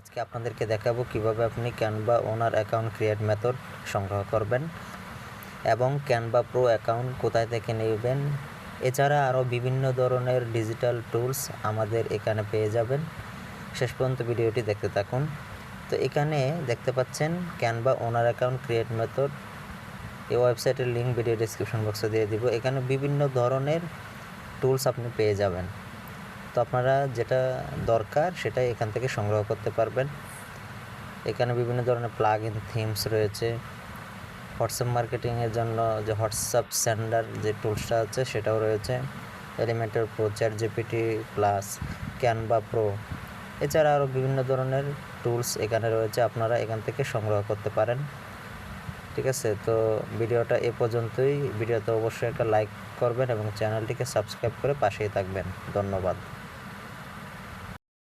আজকে আপনাদেরকে দেখাবো কীভাবে আপনি Canva owner account create method সংগ্রহ করবেন এবং ক্যানভা প্রো অ্যাকাউন্ট কোথায় থেকে নেবেন। এছাড়া আরও বিভিন্ন ধরনের ডিজিটাল টুলস আমাদের এখানে পেয়ে যাবেন। শেষ পর্যন্ত ভিডিওটি দেখতে থাকুন। তো এখানে দেখতে পাচ্ছেন Canva owner account create method এই ওয়েবসাইটের লিঙ্ক ভিডিও ডিসক্রিপশন বক্সে দিয়ে দিব। এখানে বিভিন্ন ধরনের টুলস আপনি পেয়ে যাবেন। তো আপনারা যেটা দরকার সেটাই এখান থেকে সংগ্রহ করতে পারবেন। এখানে বিভিন্ন ধরনের প্লাগ ইন থিমস রয়েছে হোয়াটসঅ্যাপ মার্কেটিংয়ের জন্য যে হোয়াটসঅ্যাপ সেন্ডার যে টুলসটা আছে সেটাও রয়েছে। Elementor pro chat GPT plus Canva pro এছাড়া আরও বিভিন্ন ধরনের টুলস এখানে রয়েছে। আপনারা এখান থেকে সংগ্রহ করতে পারেন। ঠিক আছে? তো ভিডিওটা এ পর্যন্তই। ভিডিওতে অবশ্যই একটা লাইক করবেন এবং চ্যানেলটিকে সাবস্ক্রাইব করে পাশেই থাকবেন। ধন্যবাদ।